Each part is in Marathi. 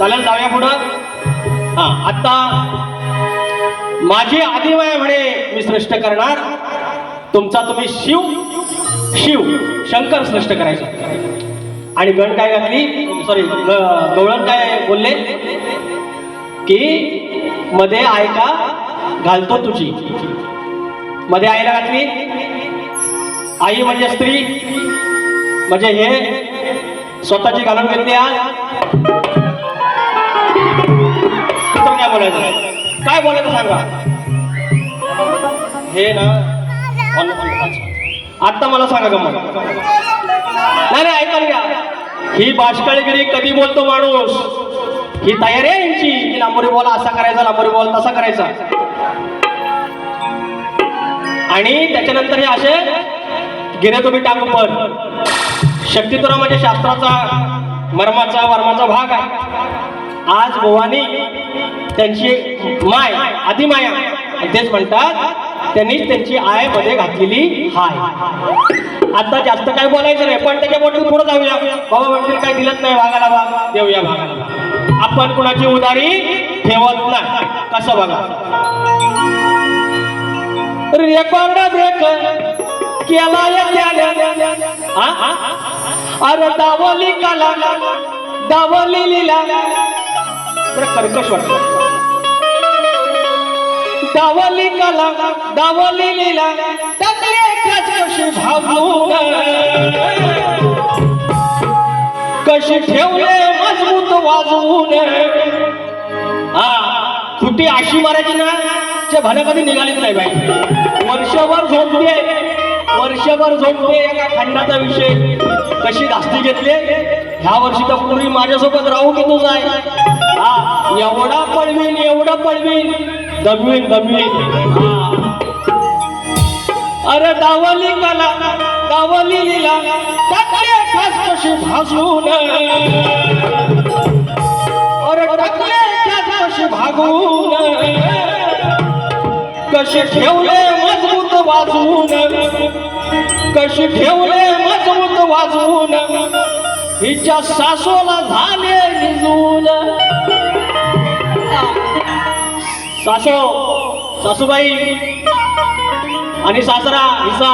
चालेल जाऊया पुढं. हा आता माझी आदिवय म्हणे मी श्रेष्ठ करणार. तुमचा तुम्ही शिव शिव शंकर श्रेष्ठ करायचा. आणि गण काय घातली? सॉरी गवळण काय बोलले? की मध्ये ऐका घालतो तुझी. मध्ये आईला घातली? आई म्हणजे स्त्री. म्हणजे हे स्वतःची घालून घेतली आज काय बोलायचं? काय बोलायचं सांगा? हे ना. आत्ता मला सांगा गमत. नाही नाही ऐका घ्या. ही बाष्कळगिरी कधी बोलतो माणूस? ही तयारी आहे यांची. की लांबोरी बॉल असा करायचा लांबोरी बॉल तसा करायचा. आणि त्याच्यानंतर हे असे गिरे तुम्ही टाकू पण शक्तितुरा म्हणजे शास्त्राचा मर्माचा वर्माचा भाग आहे. आज भवानी त्यांची माय आदिमाया माया तेच म्हणतात त्यांनीच त्यांची आयमध्ये घातलेली हाय. आता जास्त काय बोलायचं नाही पण त्याच्या बोटून पुढे जाऊया. बाबा म्हणतील काय दिलत नाही भागाला भाग देऊया भागाला आपण कुणाची उदारी ठेवत नाही? कसं बघा? रेकॉर्ड ब्रेक केला या अरे दावली काला दावली लिला. जरा कर्कश वाटत डावली कला डावली लिला टाकले कशी भावून. कशी ठेवले मजबूत वाजवून. हा कुठे अशी मारायची ना जे भल्या कधी निघालीच नाही बाई. वर्षभर झोपते वर्षभर झोपते एका खंडाचा विषय. कशी धास्ती घेतली? ह्या वर्षी तर पूर्वी माझ्यासोबत राहू की तू आहे हा एवढा पळवीन एवढा पळवीन. दमवीन दमवीन अरे दावली कला दावली लिला टाकले खास कशी भासून अरे टाकले खास कशी भागून. कशी ठेवले मजबूत वाजवून. कशी ठेवले मजबूत वाजवून. हिच्या सासूला झाले निजून सासू सासूबाई आणि सासरा हिसा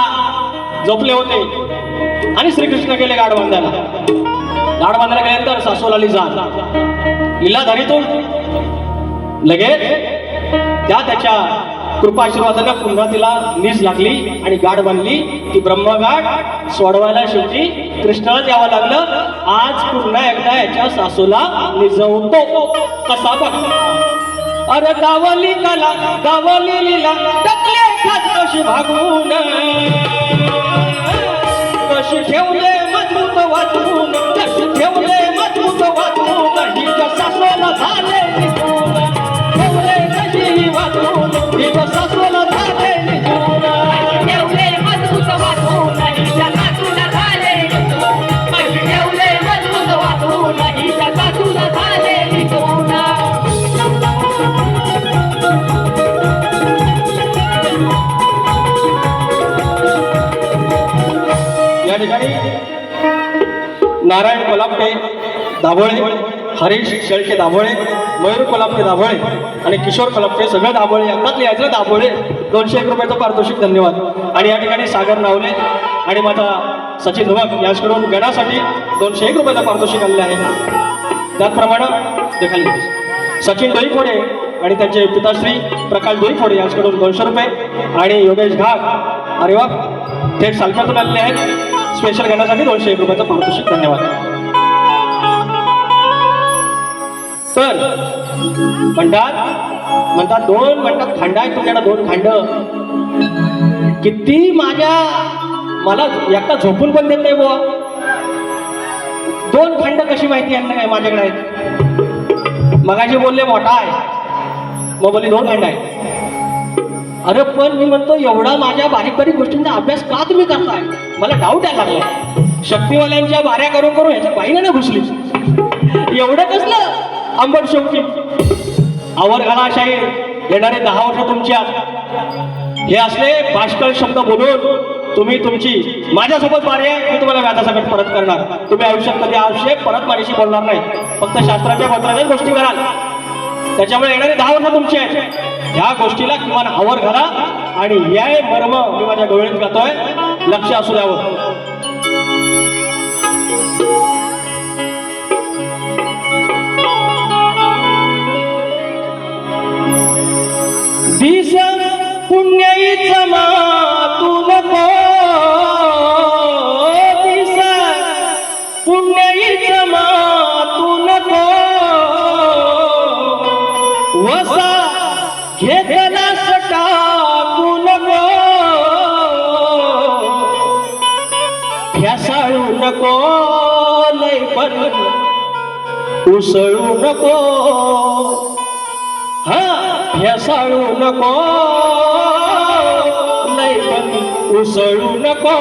झोपले होते आणि श्रीकृष्ण गेले गाड बांधायला. गाड बांधायला गेल्यानंतर सासूला लिजा लिला धरीतून लगेच त्या त्याच्या कृपाशीर्वादाने पुन्हा तिला नीज लागली आणि गाड बांधली. ती ब्रह्मगाड सोडवायला शेवटी कृष्णाला यावं लागलं. आज पुन्हा एकदा याच्या सासूला निजवतो. कसा बघ अरे गावली कला गावली लिला टाकले कशी भागून. कशी ठेवले मजबूत वाचून कशी ठेव नारायण कोलापटे दाभोळे हरीश शेळके दाभोळे मयूर कोलापटे दाभोळे आणि किशोर कोलापटे सगळं दाभोळे एकदाच लिहायचं दाभोळे दोनशे एक रुपयाचं पारितोषिक धन्यवाद. आणि या ठिकाणी सागर नावले आणि माझा सचिन धुवक यांच्याकडून गणासाठी दोनशे एक रुपयाचं पारितोषिक आलेलं आहे. त्याचप्रमाणे देखील सचिन डोईफोडे आणि त्यांचे पिताश्री प्रकाश डोईफोडे यांच्याकडून दोनशे रुपये आणि योगेश घाग अरे वा थेट सालक्यातून आलेले आहेत. स्पेशल करण्यासाठी दोनशे एक रुपयाचं पारितोषिक धन्यवाद. तर म्हणतात म्हणतात दोन म्हणतात खांड आहेत तुमच्याकडे दोन खांड. किती माझ्या मला एकटा झोपून पण देत नाही बुवा. दोन खंड कशी माहिती यांना काय माझ्याकडे आहेत? मगाशी बोलले मोठा आहे. मग बोलले दोन खंड आहेत. अरे पण मी म्हणतो एवढा माझ्या बारीक बारीक गोष्टींचा अभ्यास का तुम्ही करताय? मला डाऊट आहे लागला शक्तीवाल्यांच्या बाऱ्या करून करून ह्याच्या बाईनं ना घुसली. एवढं कसलं? आंबट शेवटी. आवर घाला शाहीर येणारे दहा वर्ष तुमच्या हे असले भाष्कर शब्द बोलून तुम्ही तुमची माझ्यासोबत बारी आहे मी तुम्हाला व्याजासकट परत करणार. तुम्ही आयुष्यात कधी आवश्यक परत माझ्याशी बोलणार नाही. फक्त शास्त्राच्या पत्राच्याच गोष्टी कराल. त्याच्यामुळे येणारे दहा वर्ष तुमचे आहेत. ह्या गोष्टीला किमान आवर घाला आणि याय मर्म मी माझ्या डोळ्यात जातोय लक्ष असू द्यावं. दिस पुण्याईचा मा घेतला टाकून घ्यासाळू नको लय पण उसळू नको. हा घ्यासाळू नको लय पण उसळू नको.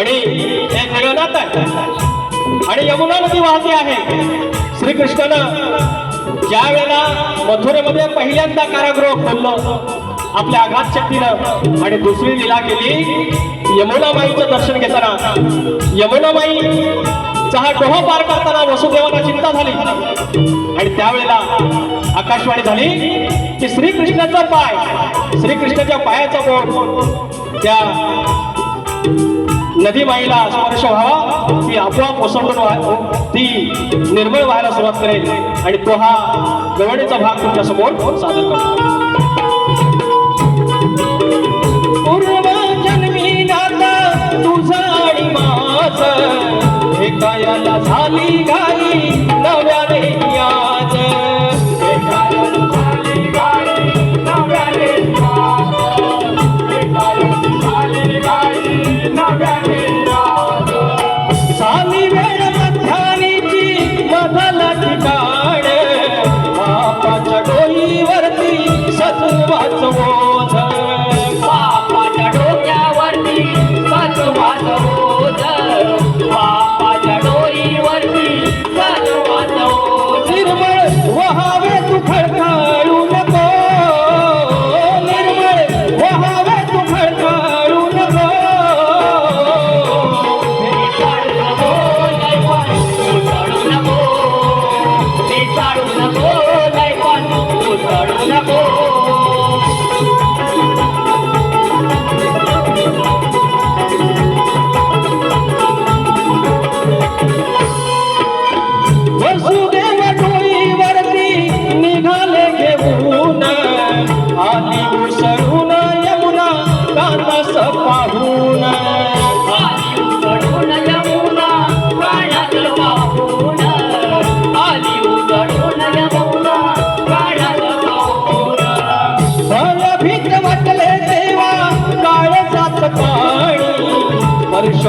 आणि हे मेघनाथ आहे. आणि यमुना नदी वाहते आहे. श्रीकृष्णानं ज्या वेळेला मथुरेमध्ये पहिल्यांदा कारागृह खोललं आपल्या आघात शक्तीनं आणि दुसरी लीला केली यमुनाबाईचं दर्शन घेताना. यमुनाबाई हा डोह पार करताना वसुदेवाला चिंता झाली. आणि त्यावेळेला आकाशवाणी झाली की श्रीकृष्णाचा पाय श्रीकृष्णाच्या पायाचा बोट त्या नदी माईला स्पर्श व्हावा. ती आपोआप ओसंडून व्हा ती निर्मळ व्हायला सुरुवात करेल. आणि तो हा गवडीचा भाग तुमच्यासमोर सादर करतो.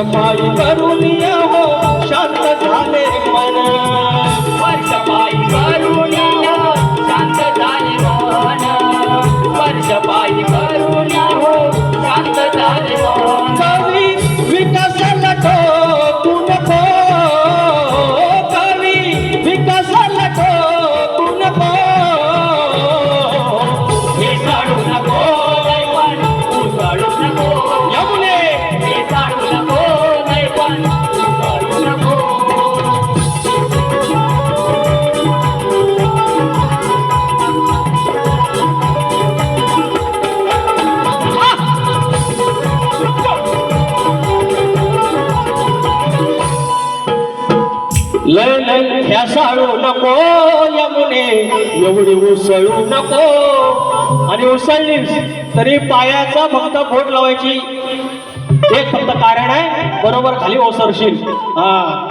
சொன்னாய் लय लय ठ्यासाळू नको यमुने. एवढी उसळू नको. आणि उसळली तरी पायाचा फक्त बोट लावायची. एक फक्त कारण आहे बरोबर खाली ओसरशील. हा.